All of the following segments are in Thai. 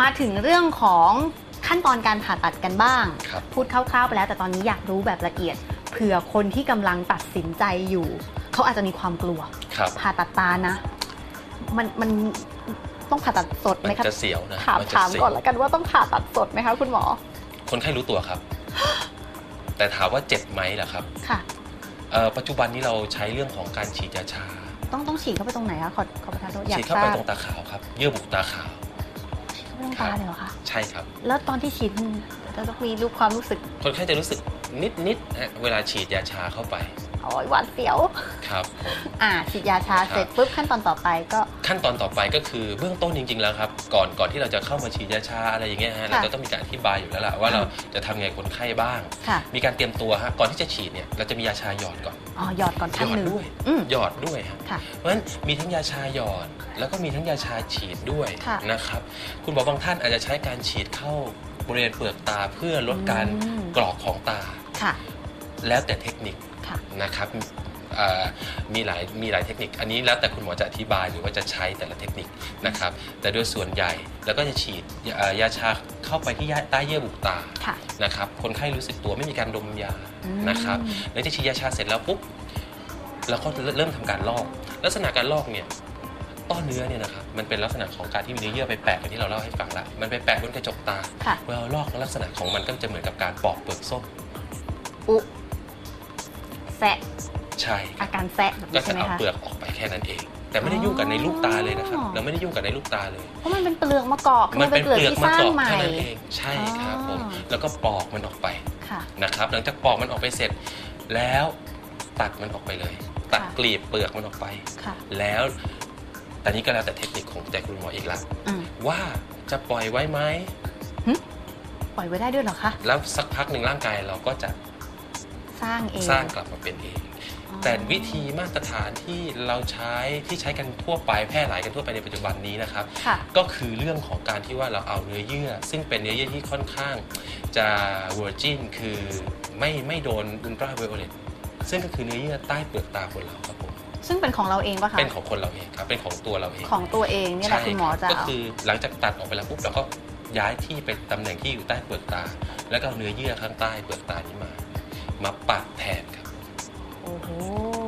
มาถึงเรื่องของขั้นตอนการผ่าตัดกันบ้าง ครับพูดคร่าวๆไปแล้ว แต่ตอนนี้อยากรู้แบบละเอียดเผื่อคนที่กำลังตัดสินใจอยู่ เขาอาจจะมีความกลัว ครับ ผ่าตัดตานะ มันมันต้องผ่าตัดสดไหมมันครับจะเสียวนะถามนจะถามเสียวก่อนละกันว่าต้องผ่าตัดสดไหมคะคุณหมอคนไข้รู้ตัวครับ แต่ถามว่าเจ็บไหมล่ะครับ ค่ะ เอ่อปัจจุบันนี้เราใช้เรื่องของการฉีดยาชา ต้องต้องฉีดเข้าไปตรงไหนคะขอขอประทานโทษอยากฉีดเข้าทราไปบตรงตาขาวครับ เยื่อบุตาขาวฉีดเข้าไปตรงตาเลยเหรอคะใช่ครับ แล้วตอนที่ฉีดจะต้องมีรูปความรู้สึก คนไข้จะรู้สึกนิดนิดๆฮะเวลาฉีดยาชาเข้าไป โอ้ยหวาดเสียว ครับผมอ่าฉีดยาชาครับเสร็จปุ๊บขั้นตอนต่อไปก็ ขั้นตอนต่อไปก็คือเบื้องต้นจริง ๆ แล้วครับ ก่อนก่อนที่เราจะเข้ามาฉีดยาชาอะไรอย่างเงี้ยฮะเราจะต้องมีการอธิบายอยู่แล้วล่ะว่าเราจะทำไงคนไข้บ้าง ค่ะ มีการเตรียมตัวฮะก่อนที่จะฉีดเนี่ยเราจะมียาชาหยอดก่อนอ๋อหยอดก่อนหยขั้นอหดนึ่งด้วยอืมหยอดด้วยฮะ ค่ะ เพราะฉะนั้นมีทั้งยาชาหยอด แล้วก็มีทั้งยาชาฉีดด้วยค่ะ นะครับ คุณหมอบางท่านอาจจะใช้การฉีดเข้าบริเวณเปลือกตาเพื่อลดการอืมกรอกของตา ค่ะ แล้วแต่เทคนิคค่ะ นะครับเอ่อมีหลายมีหลายเทคนิค อันนี้แล้วแต่คุณหมอจะอธิบายหรือว่าจะใช้แต่ละเทคนิคนะครับ แต่โดยส่วนใหญ่แล้วก็จะฉีดเอ่อยาชาเข้าไปที่ใต้เยื่อบุตาค่ะนะครับ คนไข้รู้สึกตัวไม่มีการดมยาอืม นะครับหลังจากฉีดยาชาเสร็จแล้วปุ๊บเราก็เริ่มทำการลอก ลักษณะการลอกเนี่ยต้อเนื้อเนี่ยนะครับมันเป็นลักษณะของการที่มีเนื้อเยื่อไปแปะอย่างที่เราเล่าให้ฟังแล้วมันไปแปะบนกระจกตาค่ะ เวลาเราลอกลักษณะของมันก็จะเหมือนกับการปอกเปลือกส้ม อุ แซะใช่คอารับการแซะแบบก็นี้ใช่จะไหมเอาคะ เปลือกออกไปแค่นั้นเอง แต่ไม่ได้ยุ่งกับในลูกตาเลยนะครับอ๋อ เราไม่ได้ยุ่งกับในลูกตาเลย เพราะมันเป็นเปลือกมะกอกคือมันเป็นเปลือกที่สร้างกใหม่ เท่านั้นเองใช่ครับผมอ๋อ แล้วก็ปอกมันออกไปค่ะ นะครับ หลังจากปอกมันออกไปเสร็จ แล้วตัดมันออกไปเลย ตัดค่ะ กลีบเปลือกมันออกไป ค่ะแล้วแต่นี้ก็แล้วแต่เทคนิคของแต่คุณหมออีกละอืม ว่าจะปล่อยไว้ไหม ปล่อยไว้ได้ด้วยเหรอคะ แล้วสักพักหนึ่งร่างกายเราก็จะ สร้างเอง สร้างกลับมาเป็นเองอ๋อแต่วิธีมาตรฐานที่เราใช้ที่ใช้กันทั่วไปแพร่หลายกันทั่วไปในปัจจุบันนี้นะครับค่ะก็คือเรื่องของการที่ว่าเราเอาเนื้อเยื่อ ซึ่งเป็นเนื้อเยื่อที่ค่อนข้างจะเวอร์จินคือไม่ไม่โดนอุลตราไวโอเลตซึ่งก็คือเนื้อเยื่อใต้เปลือกตาคนเราครับผมซึ่งเป็นของเราเองปะคะ เป็นของคนเราเองครับ เป็นของตัวเราเอง ของตัวเองเนี่ยแหละใช่คุณหมอรับจะก็เอาคือหลังจากตัดออกไปแล้วปุ๊บเราก็ย้ายที่ไปตำแหน่งที่อยู่ใต้เปลือกตา แล้วก็เอาเนื้อเยื่อข้างใต้เปลือกตานี้มา มาปะแทนครับโอ้โห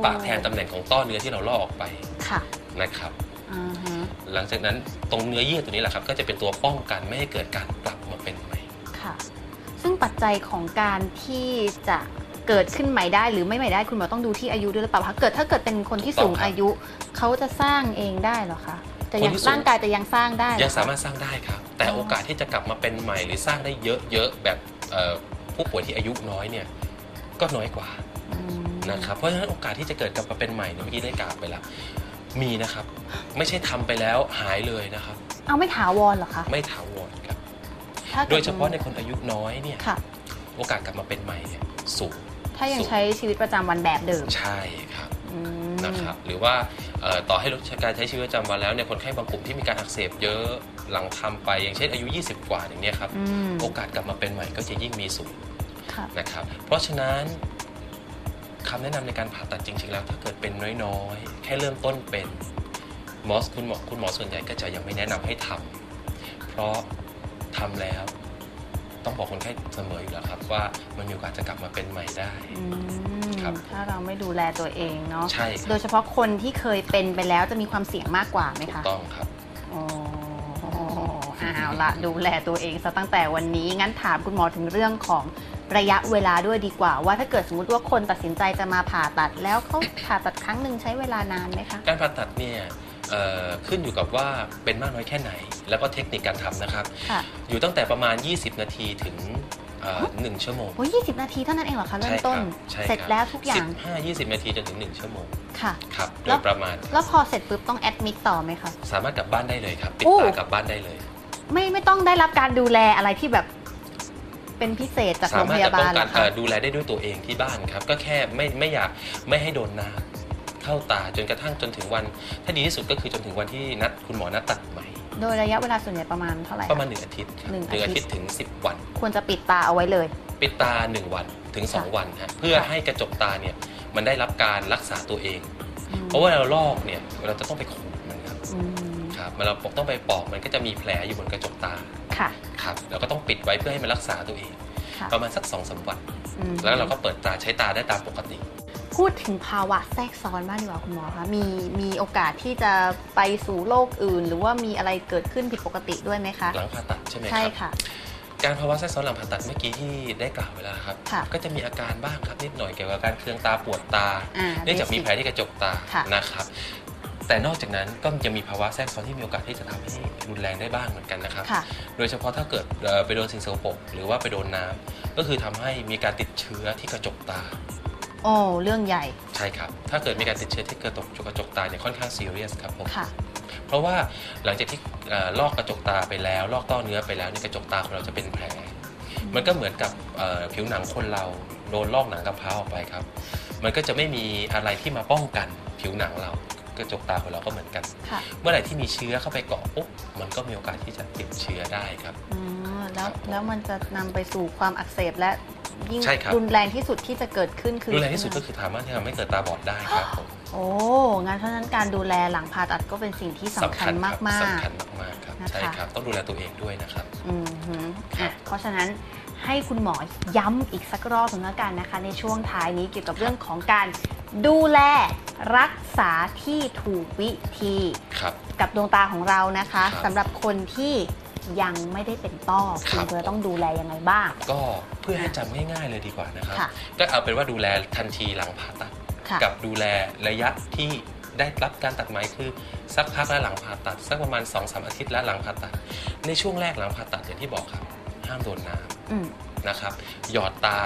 ปะแทนตำแหน่งของต้อเนื้อที่เราลอกออกไปค่ะนะครับ อ่าฮะหลังจากนั้นตรงเนื้อเยื่อตัวนี้แหละครับ ก็จะเป็นตัวป้องกันไม่ให้เกิดการกลับมาเป็นใหม่ ค่ะ ซึ่งปัจจัยของการที่จะเกิดขึ้นใหม่ได้หรือไม่ใหม่ได้คุณหมอต้องดูที่อายุด้วยหรือเปล่าคะเกิดถ้าเกิดเป็นคนที่ถูกต้องสูงอายุ เขาจะสร้างเองได้เหรอคะจะยังคนที่สูง ร่างกายจะยังสร้างได้เหอคะยังสามารถสร้างได้ครับ แต่อ๋อโอกาสที่จะกลับมาเป็นใหม่หรือสร้างได้เยอะๆแบบเอ่อผู้ป่วยที่อายุน้อยเนี่ย ก็น้อยกว่าอืมนะครับเพราะฉะนั้นโอกาสที่จะเกิดกลับมาเป็นใหม่เนี่ยเมื่อกี้ได้กล่าวไปแล้วมีนะครับ ไม่ใช่ทำไปแล้วหายเลยนะครับ เอาไม่ถาวรเหรอคะไม่ถาวรครับ ถ้ากิโดยเฉพาะในคนอายุน้อยเนี่ยค่ะ โอกาสกลับมาเป็นใหม่เนี่ยสูง ถ้ายังสูงใช้ชีวิตประจำวันแบบเดิมใช่ครับอืม นะครับหรือว่าเอ่อต่อให้ลดการใช้ชีวิตประจำวันแล้วเนี่ยคนไข้บางกลุ่มที่มีการอักเสบเยอะหลังทำไปอย่างเช่นอายุ 20 กว่าอย่างเนี้ยครับ อืม โอกาสกลับมาเป็นใหม่ก็จะยิ่งมีสูง ค่ะ นะครับ เพราะฉะนั้นคำแนะนำในการผ่าตัดจริงๆแล้ว ถ้าเกิดเป็นน้อยๆ แค่เริ่มต้นเป็นหมอคุณหมอคุณหมอส่วนใหญ่ก็จะยังไม่แนะนำให้ทำเพราะทำแล้วต้องบอกคนไข้เสมออยู่แล้วครับ ว่ามันมีโอกาสจะกลับมาเป็นใหม่ได้ อืมครับ ถ้าเราไม่ดูแลตัวเองเนาะใช่คโดรับยเฉพาะคนที่เคยเป็นไปแล้วจะมีความเสี่ยงมากกว่าไหมถูกคะ ต้องครับ อ๋อเอาละดูแลตัวเองซะตั้งแต่วันนี้งั้นถามคุณหมอถึงเรื่องของ ระยะเวลาด้วยดีกว่า ว่าถ้าเกิดสมมติว่าคนตัดสินใจจะมาผ่าตัดแล้วเขาผ่าตัดครั้งหนึ่งใช้เวลานานไหมคะการผ่าตัดเนี่ยเอ่อขึ้นอยู่กับว่าเป็นมากน้อยแค่ไหน แล้วก็เทคนิคการทำนะครับค่ะอยู่ตั้งแต่ประมาณ 20 นาทีถึงเอ่อหนึ่งชั่วโมงโอ้ยี่สิบนาทีเท่านั้นเองเหรอคะเริ่มต้นใช่ครับเสร็จแล้วทุกอย่าง15 20นาทีจนถึง1ชั่วโมง ค่ะ ครับโดแล้ยวประมาณ แล้วพอเสร็จปุ๊บต้องแอดมิดต่อไหมคะ สามารถกลับบ้านได้เลยครับ ปิดโอ้ตากลับบ้านได้เลย ไม่ไม่ต้องได้รับการดูแลอะไรที่แบบ เป็นพิเศษจากสาโรงมารพถจะยาป้บาองลเหรกันอเอ่คะอดูแลได้ด้วยตัวเองที่บ้านครับ ก็แค่ไม่ไม่อยากไม่ให้โดนน้ำเข้าตาจนกระทั่งจนถึงวัน ถ้าดีที่สุดก็คือจนถึงวันที่นัดคุณหมอนัดตัดใหม่ โดยระยะเวลาส่วนใหญ่ประมาณเท่าไหร่ ประมาณหนึ่งอาทิตย์ครับหนึ่งหนึ่งอาอาทิทิตตย์ย์ถึง 10 วัน ควรจะปิดตาเอาไว้เลย ปิดตา 1 วันถึงค่ะ2วันฮะเพื่อค่ะให้กระจกตาเนี่ยมันได้รับการรักษาตัวเองอืมพราะว่าเราลอกเนี่ยเราจะต้องไปขูดมันครับ อืม ครับมันเราต้องไปปอกมันก็จะมีแผลอยู่บนกระจกตาค่ะ ครับเราก็ต้องปิดไว้เพื่อให้มันรักษาตัวเอง ค่ะประมาณสักสองสามวัน อืมแล้วเราก็เปิดตาใช้ตาได้ตามปกติ พูดถึงภาวะแทรกซ้อนบ้างดีกว่าคุณหมอคะมีมีโอกาสที่จะไปสู่โรคอื่น หรือว่ามีอะไรเกิดขึ้นผิดปกติด้วยไหมคะ หลังผ่าตัดใช่ไหมคใช่รับ ค่ะ การภาวะแทรกซ้อนหลังผ่าตัดเมื่อกี้ที่ได้กล่าวไว้แล้วครับ ค่ะ ก็จะมีอาการบ้างครับนิดหน่อยเกี่ยวกับการเคืองตาปวดตา อ่า เนื่องจากมีแผลที่กระจกตาค่ะ นะครับ แต่นอกจากนั้นก็ยังมีภาวะแทรกซ้อนที่มีโอกาสที่จะทำให้รุนแรงได้บ้างเหมือนกันนะครับ ค่ะ โดยเฉพาะถ้าเกิดเอ่อไปโดนสิ่งสกปรกหรือว่าไปโดนน้ำก็คือทำให้มีการติดเชื้อที่กระจกตาโอ้ เรื่องใหญ่ ใช่ครับ ถ้าเกิดมีการติดเชื้อที่กระจกกระจกตาเนี่ยค่อนข้างซีเรียสครับผมค่ะ เพราะว่าหลังจากที่เอ่อลอกกระจกตาไปแล้ว ลอกต้อเนื้อไปแล้วเนี่ยกระจกตาของเราจะเป็นแผล มันก็เหมือนกับเอ่อผิวหนังคนเราโดนลอกหนังกระเพร้าออกไปครับ มันก็จะไม่มีอะไรที่มาป้องกันผิวหนังเรา กระจกตาของเราก็เหมือนกัน ค่ะเมื่อไหร่ที่มีเชื้อเข้าไปเกาะปุ๊บมันก็มีโอกาสที่จะติดเชื้อได้ครับ อ๋อแล้วแล้วมันจะนำไปสู่ความอักเสบและยิ่งใช่ครับ รุนแรงที่สุดที่จะเกิดขึ้นคือรุนแรงที่สุดก็คือสามารถที่ทำให้เกิดตาบอดได้ครับผมโอ้งั้นเพราะฉะนั้นการดูแลหลังผ่าตัดก็เป็นสิ่งที่สำคัญรับมากสำคัญมากๆครับนะคะ ใช่ครับต้องดูแลตัวเองด้วยนะครับๆอืมหือครับอะเพราะฉะนั้นให้คุณหมอย้ำอีกสักรอบหนึ่งแล้วกันนะคะ ในช่วงท้ายนี้เกี่ยวกับเรื่องของการดูแล รักษาที่ถูกวิธีครับ กับดวงตาของเรานะคะครับ สำหรับคนที่ยังไม่ได้เป็นต้อคคุรัณบจะต้องดูแลยังไงบ้าง ก็เพื่อให้จำง่ายๆเลยดีกว่านะครับ ค่ะ ก็เอาเป็นว่าดูแลทันทีหลังผ่าตัด ค่ะ กับดูแลระยะที่ได้รับการตัดไหมคือ สักพักแล้วหลังผ่าตัด สักประมาณ2อสอาทิตย์แล้วหลังผ่าตัด ในช่วงแรกหลังผ่าตัดอย่างที่บอกครับ ห้ามโดนน้อืมำนะครับ หยอดตา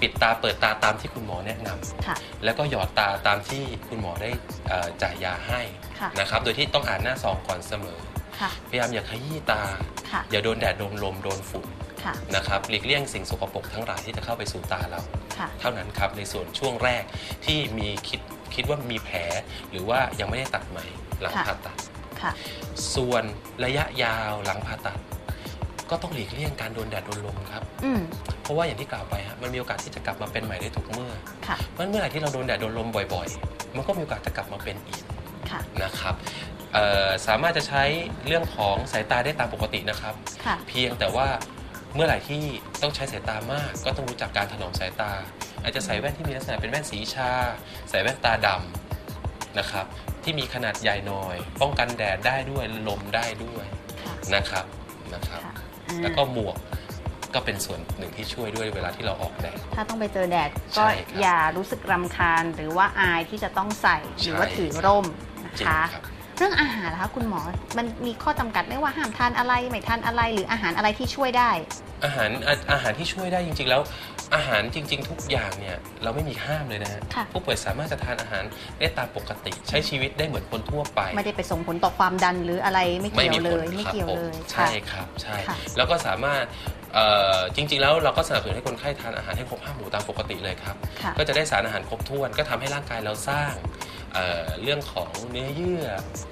ปิดตาเปิดตาตามที่คุณหมอแนะนำค่ะแล้วก็หยอดตาตามที่คุณหมอได้เอ่อจ่ายยาให้ค่ะนะครับ โดยที่ต้องอ่านหน้าซองก่อนเสมอค่ะพยายามอย่าขยี้ตาค่ะอย่าโดนแดดโดนลมโดนฝุ่นค่ะนะครับหลีกเลี่ยงสิ่งสกปรกทั้งหลายที่จะเข้าไปสู่ตาเราค่ะเท่านั้นครับในส่วนช่วงแรกที่มีคิดคิดว่ามีแผล หรือว่ายังไม่ได้ตัดไหมหลังค่ะผ่าตัดค่ะส่วนระยะยาวหลังผ่าตัด ก็ต้องหลีกเลี่ยงการโดนแดดโดนลมครับ อืม เพราะว่าอย่างที่กล่าวไปฮะมันมีโอกาสที่จะกลับมาเป็นใหม่ได้ทุกเมื่อค่ะ เพราะฉะนั้นเมื่อไหร่ที่เราโดนแดดโดนลมบ่อยๆ มันก็มีโอกาสจะกลับมาเป็นอีกค่ะ นะครับเอ่อสามารถจะใช้เรื่องของสายตาได้ตามปกตินะครับ ค่ะ เพียงแต่ว่าเมื่อไหร่ที่ต้องใช้สายตามาก ก็ต้องรู้จักการถนอมสายตา อาจจะใส่แว่นที่มีลักษณะเป็นแว่นสีชา ใส่แว่นตาดำนะครับ ที่มีขนาดใหญ่หน่อย ป้องกันแดดได้ด้วยลมได้ด้วยค่ะ นะครับนะครับค่ะอ่า แล้วก็หมวกก็เป็นส่วนหนึ่งที่ช่วยด้วยเวลาที่เราออกแดด ถ้าต้องไปเจอแดดใช่ก็ครับอย่ารู้สึกรำคาญหรือว่าอายที่จะต้องใส่หรือว่าใช่ ถือร่มนะจริงคะ ครับ เรื่องอาหารนะคะคุณหมอ มันมีข้อจำกัดไหม่ว่าห้ามทานอะไร ไม่ทานอะไรหรืออาหารอะไรที่ช่วยได้ อาหารอาอาหารที่ช่วยได้จริงๆแล้ว อาหารจริง ๆ ทุกอย่างเนี่ยเราไม่มีห้ามเลยนะฮะค่ะ ผู้ป่วยสามารถจะทานอาหารได้ตามปกติ ใช้ชีวิตได้เหมือนคนทั่วไป ไม่ได้ไปส่งผลต่อความดันหรืออะไรไม่ไม่เกี่ยวมีเลผลยไม่ครับเกี่ยวผมเลยใช่ค่ะ ครับใช่ ค่ะ แล้วก็สามารถเอ่อจริง ๆ แล้วเราก็สนับสนุนให้คนไข้ทานอาหารให้ครบห้าหมู่ตามปกติเลยครับ ค่ะ ก็จะได้สารอาหารครบถ้วน ก็ทำให้ร่างกายเราสร้างเอ่อเรื่องของเนื้อเยื่อ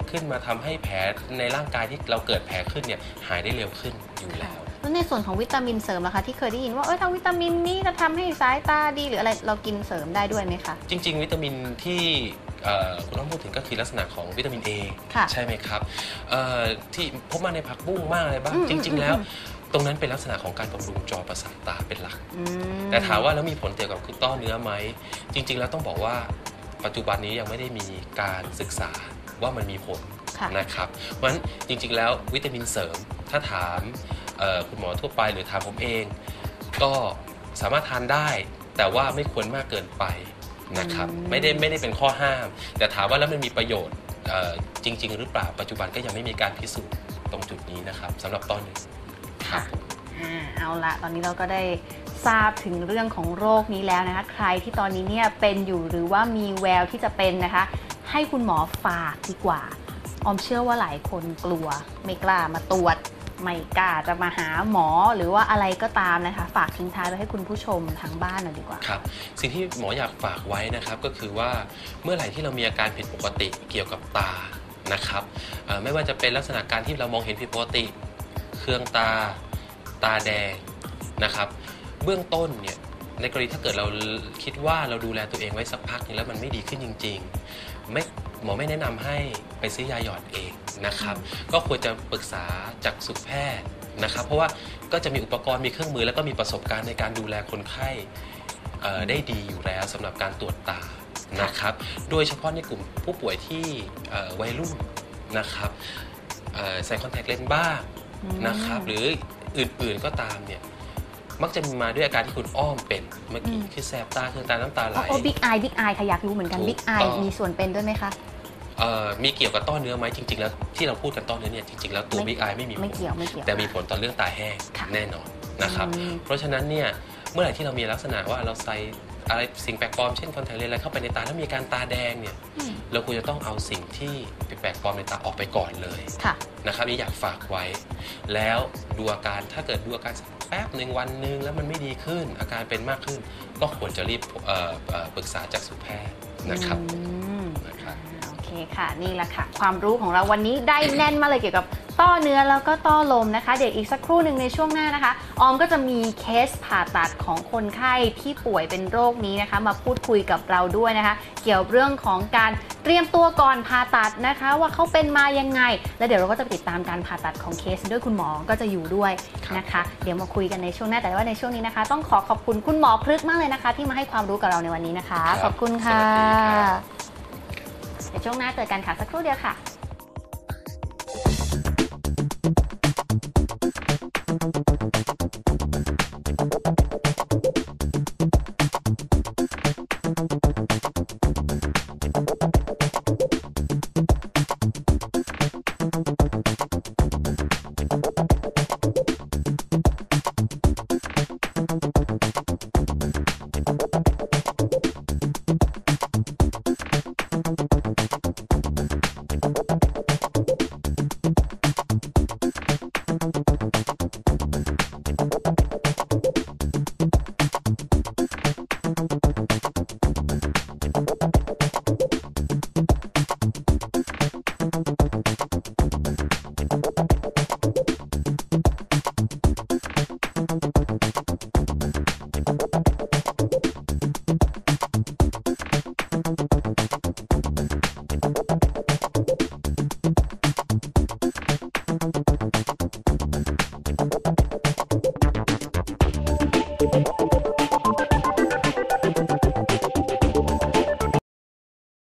ขึ้นมาทำให้แผลในร่างกายที่เราเกิดแผลขึ้นเนี่ยหายได้เร็วขึ้นอยู่แล้ว แล้วในส่วนของวิตามินเสริมล่ะคะที่เคยได้ยินว่าเออถ้าวิตามินนี้จะทำให้สายตาดีหรืออะไรเรากินเสริมได้ด้วยไหมคะ จริง ๆ วิตามินที่เอ่อคุณน้องพูดถึงก็คือลักษณะของวิตามิน A ค่ะใช่ไหมครับเอ่อที่พบมาในผักบุ้งมากอะไรบ้างอืมจริง ๆ แล้วอืมตรงนั้นเป็นลักษณะของการบำรุงจอประสาทตาเป็นหลักอืมแต่ถามว่าแล้วมีผลเกี่ยวกับคือต้อเนื้อไหม จริง ๆ แล้วต้องบอกว่าปัจจุบันนี้ยังไม่ได้มีการศึกษาว่ามันมีผลค่ะนะครับ เพราะฉะนั้นจริง ๆ แล้ววิตามินเสริมถ้าถามเอ่อ คุณหมอทั่วไปหรือถามผมเอง ก็สามารถทานได้ แต่ว่าไม่ควรมากเกินไปนะครับอืมไม่ได้ไม่ได้เป็นข้อห้าม แต่ถามว่าแล้วมันมีประโยชน์เอ่อจริง ๆ หรือเปล่าปัจจุบันก็ยังไม่มีการพิสูจน์ตรงจุดนี้นะครับสำหรับต้นนี้ครับผมอ่าเอาละตอนนี้เราก็ได้ทราบถึงเรื่องของโรคนี้แล้วนะคะ ใครที่ตอนนี้เนี่ยเป็นอยู่หรือว่ามีแววที่จะเป็นนะคะ ให้คุณหมอฝากดีกว่า ออมเชื่อว่าหลายคนกลัว ไม่กล้ามาตรวจ ไม่กล้าจะมาหาหมอหรือว่าอะไรก็ตามนะคะ ฝากทิ้งท้ายไว้ให้คุณผู้ชมทางบ้านหน่อยดีกว่า ครับ สิ่งที่หมออยากฝากไว้นะครับก็คือว่าเมื่อไหร่ที่เรามีอาการผิดปกติเกี่ยวกับตานะครับไม่ว่าจะเป็นลักษณะการที่เรามองเห็นผิดปกติ เครื่องตา ตาแดงนะครับ เบื้องต้นเนี่ย ในกรณีถ้าเกิดเราคิดว่าเราดูแลตัวเองไว้สักพักหนึงแล้วมันไม่ดีขึ้นจริง ๆ ไม่หมอไม่แนะนำให้ไปซื้อยาหยอดเองนะครับ ก็ควรจะปรึกษาจากสุขแพทย์นะครับ เพราะว่าก็จะมีอุปกรณ์มีเครื่องมือ แล้วก็มีประสบการณ์ในการดูแลคนไข้เอ่อได้ดีอยู่แล้วสำหรับการตรวจตานะครับ โดยเฉพาะในกลุ่มผู้ป่วยที่เอ่อวัยรุ่นนะครับเอ่อใส่คอนแทคเลนส์บ้างนะครับ หรืออื่นๆก็ตามเนี่ย มักจะมาด้วยอาการที่คุณอ้อมเป็นเมื่อกี้อืมคือแสบตาคือตาน้ำตาไหล โอ้บิ๊กไอบิ๊กไอค่ะอยากรู้เหมือนกันถูกบิ๊กไอต้อง มีส่วนเป็นด้วยไหมคะ เอ่อมีเกี่ยวกับต้อเนื้อไหมจริง ๆ แล้วที่เราพูดกันต้อเนื้อเนี่ยจริงๆแล้วตัวไม่ บิ๊กไอไม่มีผไม่ล เกี่ยวไม่เกี่ยว แต่มีผลต่อเรื่องตาแห้งค่ะแน่นอนนะครับ อืมเพราะฉะนั้นเนี่ยเมื่อไหร่ที่เรามีลักษณะว่าเราใส่ อะไรสิ่งแปลกปลอมเช่นคอนแทคเลนส์อะไรเข้าไปในตาแล้วมีอาการตาแดงเนี่ยอืมเราควรจะต้องเอาสิ่งที่แปลกปลอมในตาออกไปก่อนเลยค่ะนะครับนี่อยากฝากไว้ แล้วดูอาการถ้าเกิดดูอาการสักแป๊บหนึ่งวันหนึ่งแล้วมันไม่ดีขึ้น อาการเป็นมากขึ้น ก็ควรจะรีบเอ่อเอ่อปรึกษาจากสุแพทย์นะครับอืมนะครับ โอเคค่ะนี่แหละค่ะ ความรู้ของเราวันนี้ได้แน่นมากเลยเกี่ยวกับต้อเนื้อแล้วก็ต้อลมนะคะ เดี๋ยวอีกสักครู่หนึ่งในช่วงหน้านะคะ ออมก็จะมีเคสผ่าตัดของคนไข้ที่ป่วยเป็นโรคนี้นะคะ มาพูดคุยกับเราด้วยนะคะ เกี่ยวเรื่องของการเตรียมตัวก่อนผ่าตัดนะคะ ว่าเขาเป็นมายังไง แล้วเดี๋ยวเราก็จะไปติดตามการผ่าตัดของเคสด้วยคุณหมอก็จะอยู่ด้วยนะคะ เดี๋ยวมาคุยกันในช่วงหน้าแต่ว่าในช่วงนี้นะคะ ต้องขอขอบคุณคุณหมอพฤกษ์มากเลยนะคะ ที่มาให้ความรู้กับเราในวันนี้นะคะครับขอบคุณค่ะสวัสดีครับ เดี๋ยวช่วงหน้าเจอกันค่ะสักครู่เดียวค่ะ